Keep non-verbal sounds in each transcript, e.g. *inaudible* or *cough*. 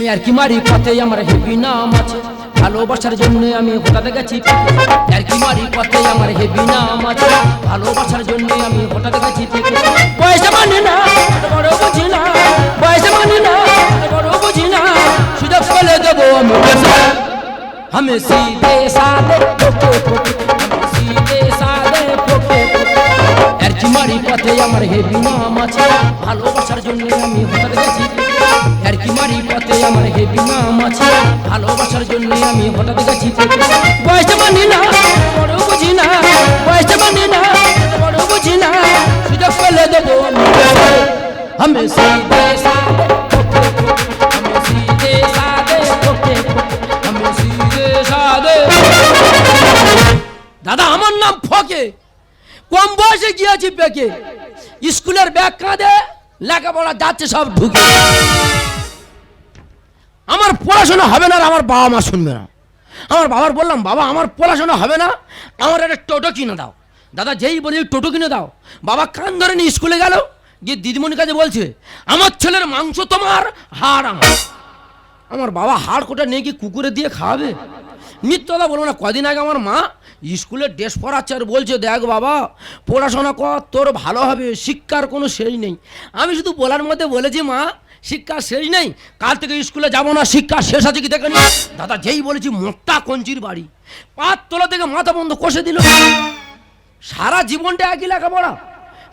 আমি আর কি মারি পথে আমার হেভি নাম আছে ভালোবাসার জন্য আমি হঠাৎ গেছি পেকে। আর কি মারি পথে আমার হেভি নাম আছে ভালোবাসার জন্য আমি হঠাৎ গেছি পেকে। পয়সা মানে না বড় বুঝি না পয়সা মানে না বড় বুঝি না সুযোগ পেলে দেবো আমি পয়সা। हमें सीधे साधे पोके पोके हमें सीधे साधे पोके पोके এর কি মারি পথে আমার হেভি নাম আছে ভালোবাসার জন্য আমি হঠাৎ গেছি আর কি মারি পথে? আমার হেবি মাম আছে। ভালোবাসার জন্য আমি হঠাৎ গেছি বয়সটা মানি না, বড় বুঝি না। না, বড় বুঝি না। সুযোগ পেলে দেবো দাদা, আমার নাম ফকে। কম বয়সে গিয়েছি পেকে। স্কুলের ব্যাগ কাঁধে, লেখাপড়া যাচ্ছে সব ঢুকে। আমার পড়াশোনা হবে না আর আমার বাবা মা শুনবে না। আমার বাবার বললাম, বাবা, আমার পড়াশোনা হবে না, আমার একটা টোটো কিনে দাও। দাদা, যেই বলি টোটো কিনে দাও। বাবা কান ধরে নিয়ে স্কুলে গেল, গিয়ে দিদিমণির কাছে বলছে, আমার ছেলের মাংস তোমার, হাড় আমার। আমার বাবা হাড় কোটা নিয়ে কি কুকুরে দিয়ে খাওয়াবে। কথা বলব না, কদিন আগে আমার মা স্কুলে ড্রেস পরাচ্ছে আর বলছে, দেখ বাবা, পড়াশোনা কর, তোর ভালো হবে, শিক্ষার কোনো শেষ নেই। আমি শুধু বলার মধ্যে বলেছি, মা শিক্ষার শেষ নেই। কাল থেকে স্কুলে যাব না, শিক্ষা শেষ আছে কি দেখে নি দাদা যেই বলেছি, মোটা কঞ্চির বাড়ি। পাঁচ তলা থেকে মাথা বন্ধ কষে দিল। সারা জীবনটা একই লেখাপড়া।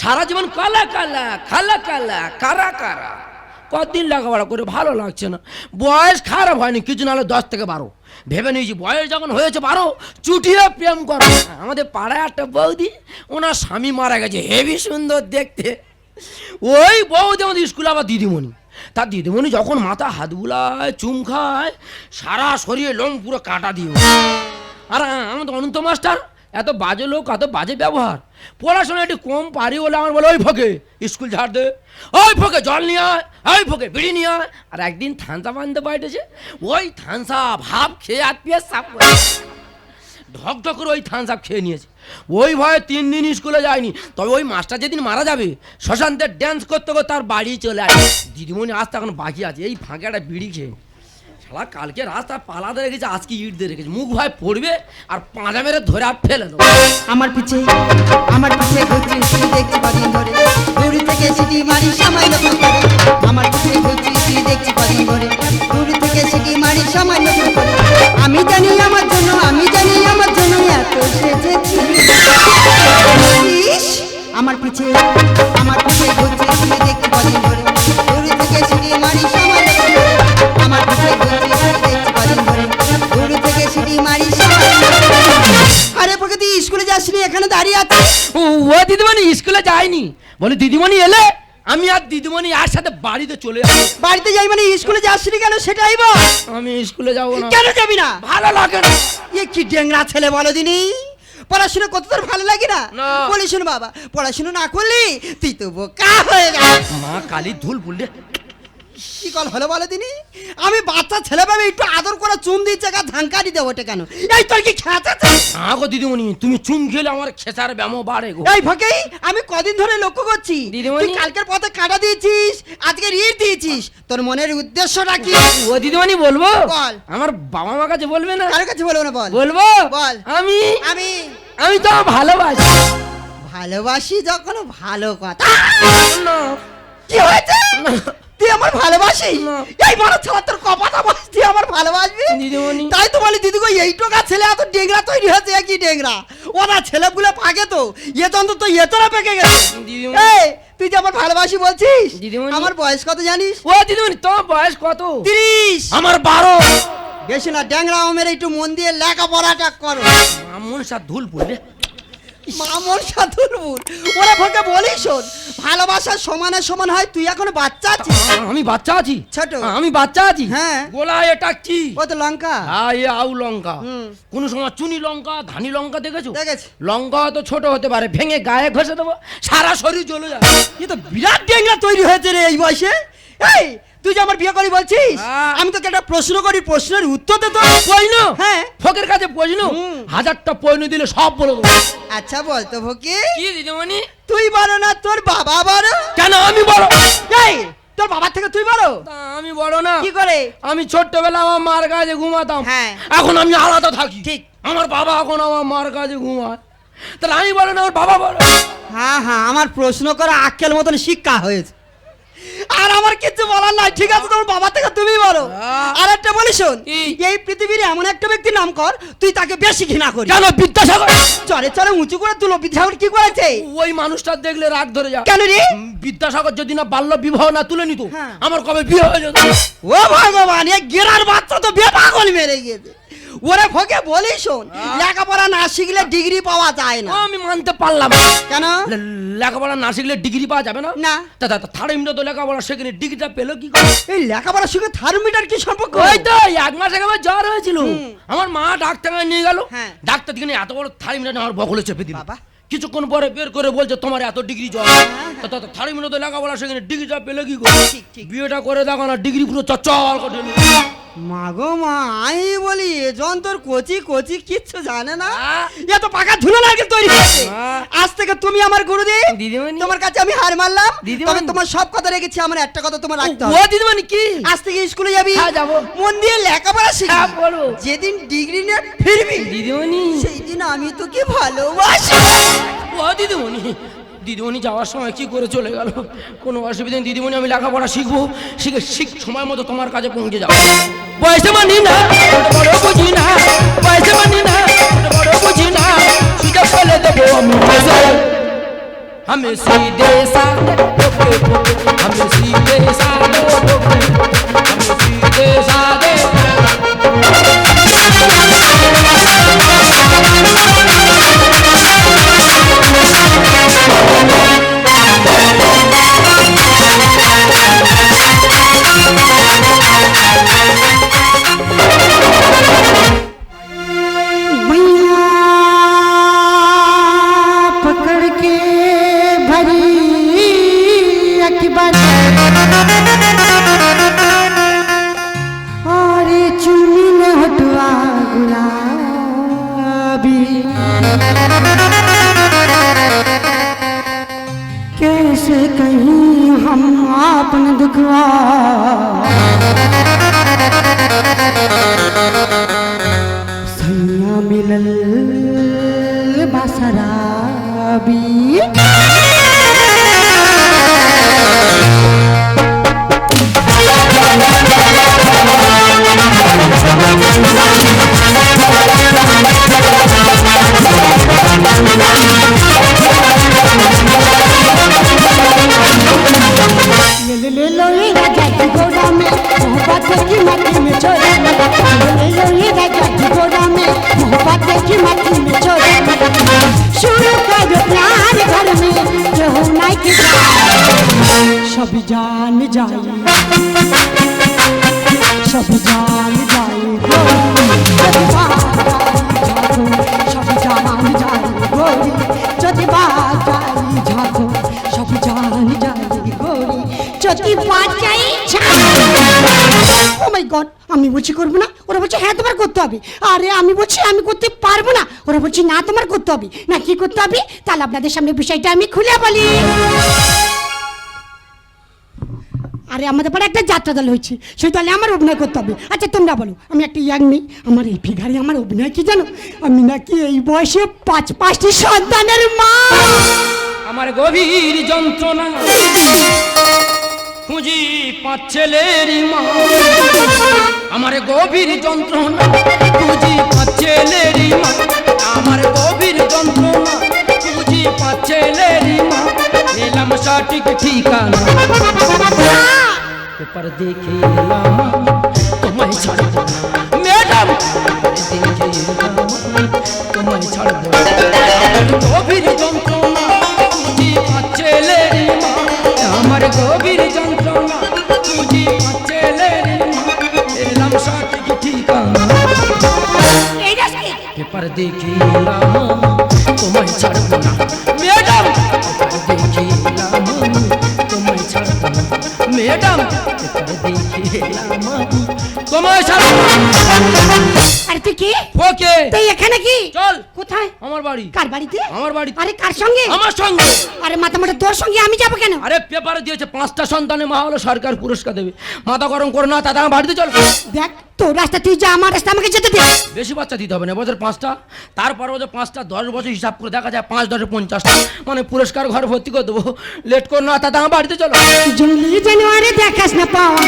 সারা জীবন কালা কালা, খালা কালা, কারা কারা। কতদিন লেখাপড়া করে ভালো লাগছে না। বয়স খারাপ হয়নি, কিছু নাহলে দশ থেকে বারো। ভেবে নিয়েছি, বয়স যখন হয়েছে বারো, চুটিয়ে প্রেম করো। আমাদের পাড়ায় একটা বৌদি, ওনার স্বামী মারা গেছে। হেভি সুন্দর দেখতে। ওই বৌদি আমাদের স্কুলে আবার দিদিমণি। তার দিদিমণি যখন মাথা হাত বুলায়, চুম খায়, সারা শরীরে লোম পুরো কাটা দিয়ে। আর আমাদের অনন্ত মাস্টার, এত বাজে লোক, এত বাজে ব্যবহার। পড়াশোনা একটু কম পারি বলে আমার বলে, ওই ফোকে, স্কুল ঝাড় দে। ওই ফোকে জল নিয়ে আয়, ওই ফোকে বিড়ি নিয়ে আয়। আর একদিন থানসা বানতে পাইতেছে, ওই থানসা ভাব খেয়ে আর পিয়ে সাপ ঢক ঢক করে ওই থানসাপ খেয়ে নিয়েছে। ওই ভয়ে তিন দিন স্কুলে যায়নি। তবে ওই মাস্টার যেদিন মারা যাবে শ্মশান্তের ড্যান্স করতে করতে তার বাড়ি চলে আসে। দিদিমণি আসতে এখন বাকি আছে, এই ফাঁকে একটা বিড়ি খেয়ে। শালা, কালকে রাস্তা পালাতে রেখেছে, আজকে ইট দিয়ে রেখেছে। মুখ ভাই পড়বে আর পাঁজা মেরে ধরে আর ফেলে দেবো। আমার পিছে আমার পিছে ঘুরছি তুই দেখছি কদিন ধরে। দূর থেকে সিটি মারি সামান্য করে। আমার পিছে ঘুরছি তুই দেখছি কদিন ধরে। দূর থেকে সিটি মারি সামান্য করে। আমি জানি আমার বলে দিদিমণি এলে আমি আর দিদিমণি আর সাথে বাড়িতে চলে যাব। বাড়িতে যাই মানে স্কুলে যাসনি কেন? সেটাই বল। আমি স্কুলে যাব না। কেন যাবি না? ভালো লাগে না। এ কি ডেংরা ছেলে বলো দিনি? পড়াশোনা কত তোর ভালো লাগে না? বলিস বাবা পড়াশোনা না করলি তুই তো বোকা হয়ে গেল মা কালি ধুল বললে কি কল হলো বলো দিনি? আমি বাচ্চা ছেলে পাবে একটু আদর করে চুন দিচ্ছে গা ধানকারি দেবো ওটা কেন? এই তোর কি খেঁচাচ্ছে না গো দিদিমণি তুমি চুম খেলে আমার খেসার ব্যামো বাড়ে গো। এই ফাঁকেই আমি কদিন ধরে লক্ষ্য করছি। দিদিমণি। কালকের পথে কাটা দিয়েছিস আজকে ইট দিয়েছিস। তোর মনের উদ্দেশ্যটা কি? ও দিদিমণি বলব? বল। আমার বাবা মা কাছে বলবে না? কারোর কাছে বলব না বল। বলব? বল। আমি? আমি? আমি তো ভালোবাসি। ভালোবাসি যখন ভালো কথা। কি হয়েছে? *laughs* তুই আমার ভালোবাসিস? না। এই বড় ছেলে তোর কপাটা বাস তুই আমার ভালোবাসবি? দিদিমণি তাই তো বলি দিদি গো এই টোকা ছেলে এত ডেংরা তৈরি হয়েছে কি ডেংরা ওরা ছেলেগুলো পাকে তো। এ তো অন্তত এ তোরা পেকে গেছে। এই তুই যে আমার ভালোবাসি বলছিস? আমার বয়স কত জানিস? ও দিদিমণি তোমার বয়স কত? তিরিশ। আমার বারো। বেশি না ড্যাংরা আমের একটু মন দিয়ে লেখাপড়াটা করো। সাথ ধুল পড়লে। মামন সাধুরপুর ওরা ফোকে বলিস শোন। ভালোবাসার সমানে সমান হয় তুই এখন বাচ্চা আছিস? আমি বাচ্চা আছি? ছোট। আমি বাচ্চা আছি? হ্যাঁ। গোলা এটা কি? ও তো লঙ্কা। হ্যাঁ এ আউ লঙ্কা। কোন সময় চুনি লঙ্কা ধানি লঙ্কা দেখেছ? দেখেছি। লঙ্কা হয়তো ছোট হতে পারে ভেঙে গায়ে ঘষে দেবো সারা শরীর জ্বলে যায় এ তো বিরাট ডেংরা তৈরি হয়েছে রে এই বয়সে। এই তুই যে আমার বিয়ে করি বলছিস? হ্যাঁ। আমি তোকে একটা প্রশ্ন করি প্রশ্নের উত্তর দে তো। পয়নো হ্যাঁ। ফকের কাছে পয়নো হাজারটা পয়নো দিলে সব বলে দেবো। আচ্ছা বল তো ভকি কি দিদিমণি? তুই বলো না তোর বাবা বলো কেন আমি বড়? এই তোর বাবার থেকে তুই বড়? আমি বড় না। কি করে? আমি ছোট্টবেলা আমার মার কাছে ঘুমাতাম। হ্যাঁ। এখন আমি আলাদা থাকি। ঠিক। আমার বাবা এখন আমার মার কাছে ঘুমায়। তাহলে আমি বলো না আমার বাবা বলো হ্যাঁ হ্যাঁ আমার প্রশ্ন করা আক্কেল মতন শিক্ষা হয়েছে। আর আমার কিছু বলার নাই। ঠিক আছে তোর বাবা থেকে তুমি বলো। আর একটা বলি শোন এই পৃথিবীর এমন একটা ব্যক্তির নাম কর তুই তাকে বেশি ঘৃণা করি কেন বিদ্যাসাগর? চলে চলে উঁচু করে তুলো বিদ্যাসাগর কি করেছে? ওই মানুষটা দেখলে রাগ ধরে যা কেন রে? বিদ্যাসাগর যদি না বাল্য বিবাহ না তুলে নিত হ্যাঁ। আমার কবে বিয়ে হয়ে যেত? ও ভগবান এ গেরার বাচ্চা তো বেপাগল মেরে গেছে। ওরে ভোগে বলি শোন লেখাপড়া না শিখলে ডিগ্রি পাওয়া যায় না। আমি মানতে পারলাম। কেন? লেখাপড়া না শিখলে ডিগ্রি পাওয়া যাবে না? না। তা তা থার্ড মিনিট তো লেখাপড়া সেখানে ডিগ্রিটা পেল কি করে? এই লেখাপড়ার সঙ্গে থার্মোমিটার কি সম্পর্ক? ওই তো এক মাস আগে আমার জ্বর হয়েছিল। আমার মা ডাক্তার নিয়ে গেল। হ্যাঁ। ডাক্তার দিকে এত বড় থার্ড মিনিট আমার বগলে চেপে দিল। বাবা। কিছুক্ষণ পরে বের করে বলছে তোমার এত ডিগ্রি জ্বর। থার্ড মিনিট লেখাপড়া সেখানে ডিগ্রিটা পেল কি করে? হ্যাঁ। বিয়েটা করে দেখো না ডিগ্রি পুরো চচ্চল করে দিল। মাগো মা আমি বলি এ যন্তর কচি কচি কিচ্ছু জানে না। এ তো পাকা ধুলো নারকেল তৈরি হয়েছে আজ থেকে তুমি আমার গুরুদি দিদিমণি। তোমার কাছে আমি হার দিদিমণি। তবে তোমার সব কথা রেখেছি আমার একটা কথা তোমার রাখতে ও দিদিমণি কি আজ থেকে স্কুলে যাবি হ্যাঁ, যাব। মন দিয়ে লেখাপড়া হ্যাঁ, বলো। যেদিন ডিগ্রি নিয়ে ফিরবি দিদিমণি সেই দিন আমি তোকে ভালোবাসি ও দিদিমণি দিদিমণি যাওয়ার সময় কি করে চলে গেল? কোনো অসুবিধা নেই, দিদিমণি, আমি লেখাপড়া শিখব। শিখে শিখ, সময় মতো তোমার কাজে পৌঁছে যাব পয়সা মানি না বড় বুঝি না পয়সা মানি না বড় বুঝি না, সুযোগ দেবো আমি। সেই দেশ कैसे कहीं हम आपन दुखवा। सैया मिलल बसराबी। जान जाए सब जान जाए सब जान जाए गोरी যদি বাজাই ঝাঁকো সব জান যাই গোরি যদি বাজাই ও মাই গড আমি বলছি করবো না ওরা বলছে হ্যাঁ তোমার করতে হবে আরে আমি বলছি আমি করতে পারবো না ওরা বলছে না তোমার করতে হবে না কি করতে হবে তাহলে আপনাদের সামনে বিষয়টা আমি খুলে বলি আরে আমাদের পরে একটা যাত্রা দল হয়েছে। সেই দলে আমার অভিনয় করতে হবে। আচ্ছা তোমরা বলো, আমি একটা ইয়াং নেই আমার এই ফিগারে আমার অভিনয় কি জানো? আমি নাকি এই বয়সে পাঁচ, পাঁচটি সন্তানের মা। আমার গভীর যন্ত্রণা, খুঁজি পাঁচ ছেলের মা। আমার গভীর যন্ত্রণা, খুঁজি পাঁচ ছেলের মা। আমার গভীর যন্ত্রণা, খুঁজি পাঁচ ছেলের মা। এলাম সঠিক ঠিকানা। পেপার দেখে এলাম তোমায় ছাড়বো না ম্যাডাম পেপার দেখে এলাম তোমায় ছাড়বো না গভীর যন্ত্রণা খুঁজি পাচ্ছে লেরি মা আমার গভীর যন্ত্রণা খুঁজি পাচ্ছে লেরি মা এলাম সঠিক ঠিকানা পেপার দেখে তুই এখানে কি? চল। কোথায়? আমার বাড়ি। কার বাড়িতে? আমার বাড়ি। আরে কার সঙ্গে? আমার সঙ্গে। আরে মাথা মোটা তোর সঙ্গে আমি যাব কেন? আরে পেপারে দিয়েছে পাঁচটা সন্তানের মা হলো সরকার পুরস্কার দেবে। মাথা গরম করো না দাদা আমার বাড়িতে চল। দেখ তোর রাস্তা তুই যা আমার রাস্তা আমাকে যেতে দে। বেশি বাচ্চা দিতে হবে না বছর পাঁচটা। তারপর বছর পাঁচটা দশ বছর হিসাব করে দেখা যায় পাঁচ দশে পঞ্চাশটা। মানে পুরস্কার ঘর ভর্তি করে দেবো। লেট করো না দাদা আমার বাড়িতে চলো। জঙ্গলি জানোয়ারে দেখাস না পাওয়া।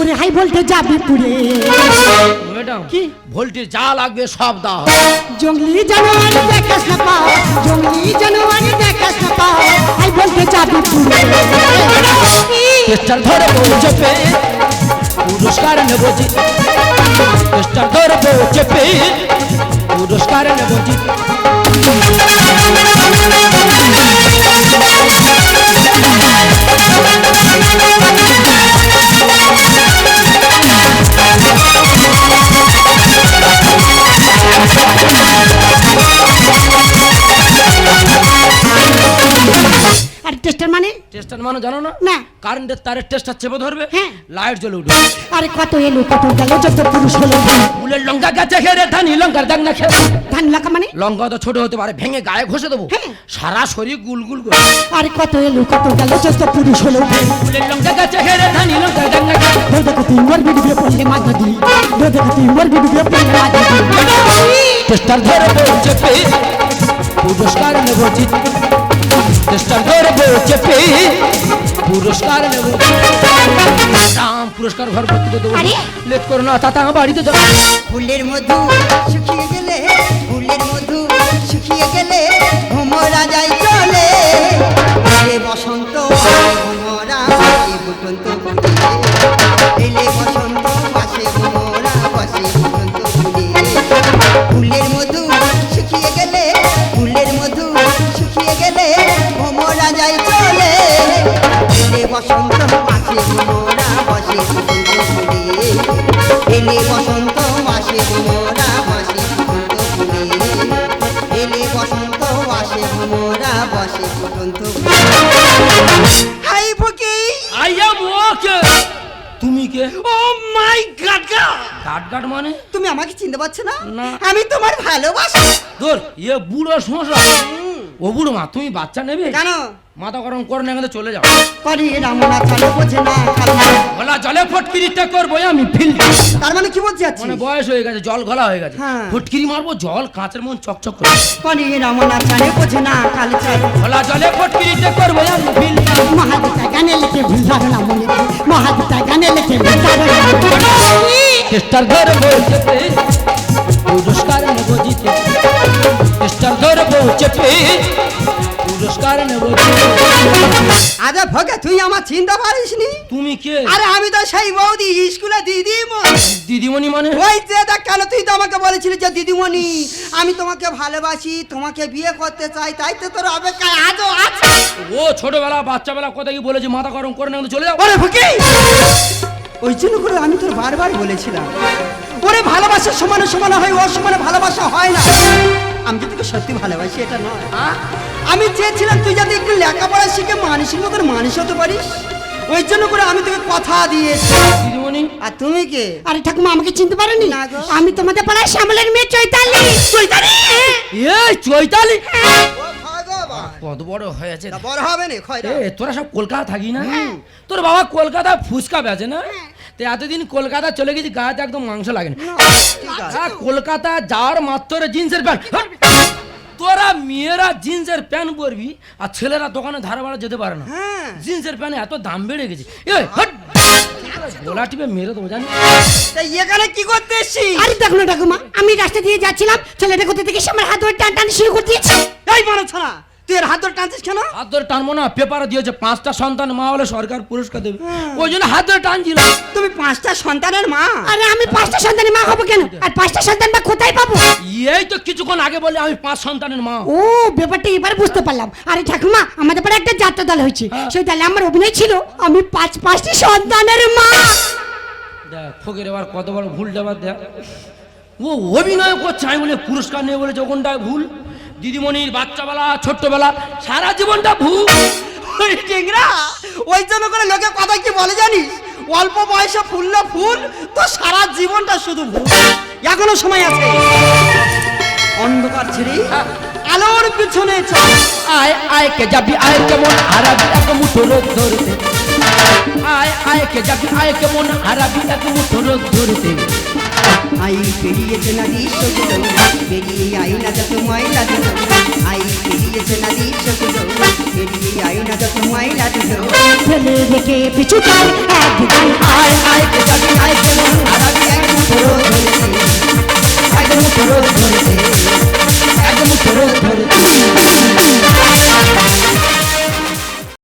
ওরে হাই বলতে যাবি পুরে। ম্যাডাম কি? ভোল্টেজ যা লাগবে সব দাও। জঙ্গলি জানোয়ারে দেখা সাপা জঙ্গলি জানোয়ারে দেখা সাপা আই বলতে চাবি ধরে চেপে পুরস্কার নেব জি ধরে চেপে পুরস্কার নেব জি কারেন্টের তারের টেস্টার চেপে ধরবে। লাইট জ্বলে উঠবে। আরে কত এলো কত গেল যত পুরুষ হলো। ফুলের লঙ্কা গাছে খেয়ে ধানি লঙ্কার দাগ না খেয়ে। ধান লাগা মানে? লঙ্কা তো ছোট হতে পারে ভেঙে গায়ে ঘষে দেবো। হ্যাঁ। সারা শরীর গুলগুল করে। আরে কত এলো কত গেল যত পুরুষ হলো। ফুলের লঙ্কা গাছে খেয়ে ধানি লঙ্কার দাগ না খেয়ে। দেখো তুই মরবি ডুবে পড়লে মাথা দি দেখো তুই মরবি ডুবে পড়লে মাথা দি চেষ্টার ধরে চেপে পুরস্কার নেব জিত চেপে। পুরস্কার নেব। পুরস্কার ঘর ভর্তি করে দেবো? লেট করো না তাতা বাড়িতে যাব ফুলের মধু এলে বসন্ত মাসে ভোমরা মাসে ফুটন্ত ফুলে। এলে বসন্ত মাসে ভোমরা বসে ফুটন্ত হাই ফুকি আই এম ওকে। তুমি কে? ও মাই গড কাট কাট মানে? তুমি আমাকে চিনতে পারছ না? না। আমি তোমার ভালোবাসি। তোর ইয়ে বুড়ো সমস্যা ও বুড়ো মা তুমি বাচ্চা নেবে? কেন? মাথা গরম করে না এখানে চলে যাও। করি রামনা চলো বোঝে না। গলা জলে ফটকিরিটা করব আমি ফিল তার মানে কি বলছি আছি মানে বয়স হয়ে গেছে জল গলা হয়ে গেছে। হ্যাঁ। ফুটকিরি মারবো জল কাঁচের মন চকচক করে। করি রামনা চলে বোঝে না কালো চলো। গলা জলে ফটকিরিটা করব আমি ফিল মহাদিতা গানে লিখে ভুল ধারণা মনে মহাদিতা গানে লিখে ভুল ধারণা চেষ্টার ধরবো চেপে পুরস্কার নেব জিতে। চেষ্টার ধরবো চেপে পুরস্কার নেব। আরে ভগে তুই আমার চিনতে পারিস নি তুমি কে? আরে আমি তো সেই বৌদি স্কুলে দিদিমণি। দিদিমণি মানে? ওই যে দেখ কেন তুই তো আমাকে বলেছিলি যে দিদিমণি। আমি তোমাকে ভালোবাসি তোমাকে বিয়ে করতে চাই তাই তো তোর অপেক্ষায় আজও আছে। ও ছোটবেলা বাচ্চাবেলা কথা কি বলেছি? মাথা গরম করে না চলে যাও। ওরে ফুকি ওই জন্য করে আমি তোর বারবার বলেছিলাম। ওরে ভালোবাসা সমানে সমানে হয় ওর সমানে ভালোবাসা হয় না। আমি যে তোকে সত্যি ভালোবাসি এটা নয়। আমি চেয়েছিলাম তুই যাতে একটু লেখাপড়া শিখে মানুষের মতন মানুষ হতে পারিস। ওই জন্য করে আমি তোকে কথা দিয়েছি। দিদিমণি। আর তুমি কে? আরে ঠাকুমা আমাকে চিনতে পারেনি আমি তোমাদের পাড়ায় শ্যামলের মেয়ে চৈতালি। চৈতালি! এই চৈতালি! কত বড় হয়েছে। বড় হবে না তোরা সব কলকাতা থাকি না? তোর বাবা কলকাতা ফুচকা বেচে না? তো এতদিন কলকাতা চলে গেছি গায়ে একদম মাংস লাগে না। হ্যাঁ, কলকাতা যাওয়ার মাত্র জিন্সের প্যান্ট! তোরা মেয়েরা জিন্সের প্যান্ট পরবি আর ছেলেরা দোকানে ধারে বাড়া যেতে পারে না। হ্যাঁ। জিন্সের প্যান্ট এত দাম বেড়ে গেছে। এ হাট! গোলা টিপে মেরে দেবো জানি এখানে কি করতে এসছিস? আরে দেখো না ঠাকুমা আমি রাস্তা দিয়ে যাচ্ছিলাম ছেলেটা কোথা থেকে সে আমার হাত ধরে টান টান শুরু করে দিয়েছে? এই মানো ছাড়া তুই এর হাত ধরে টানছিস কেন? হাত ধরে টানবো না পেপারে দিয়েছে পাঁচটা সন্তান মা হলে সরকার পুরস্কার দেবে। ওই জন্য হাত ধরে টানছিল। তুমি পাঁচটা সন্তানের মা? আরে আমি পাঁচটা সন্তানের মা হব কেন? আর পাঁচটা সন্তান বা কোথায় পাবো? এই তো কিছুক্ষণ আগে বলে আমি পাঁচ সন্তানের মা। ও ব্যাপারটা এবার বুঝতে পারলাম। আরে ঠাকুমা আমাদের পাড়ে একটা যাত্রা দল হয়েছে। হ্যাঁ। সেই দলে আমার অভিনয় ছিল আমি পাঁচ পাঁচটি সন্তানের মা। দেখ ফকির এবার কত বড় ভুল দেবার দেখ। ও অভিনয় করছে আমি বলে পুরস্কার নেই বলে যখনটা ভুল। দিদিমণির বাচ্চাবেলা ছোট্টবেলা সারা জীবনটা ভুল ওই টিংরা ওই জন্য করে লোকে কথা কি বলে জানিস? অল্প বয়সে ফুললো ফুল তো সারা জীবনটা শুধু ভুল এখনও সময় আছে। অন্ধকার ছেড়ে। আলোর পিছনে চল। আয় আয় কে যাবি আয় কেমন হারাবি এক মুঠো রোদ ধরতে। আয় আয় কে যাবি আয় কেমন হারাবি এক মুঠো রোদ ধরতে। আই পেরিয়েছে নদী সবুজ বেরিয়ে আয়না যত ময়লা দিল আই পেরিয়েছে নদী সবুজ বেরিয়ে আয়না যত ময়লা দিল ফেলে রেখে পিছু একদম ধরেছে একদম ধরেছে একদম ধরেছে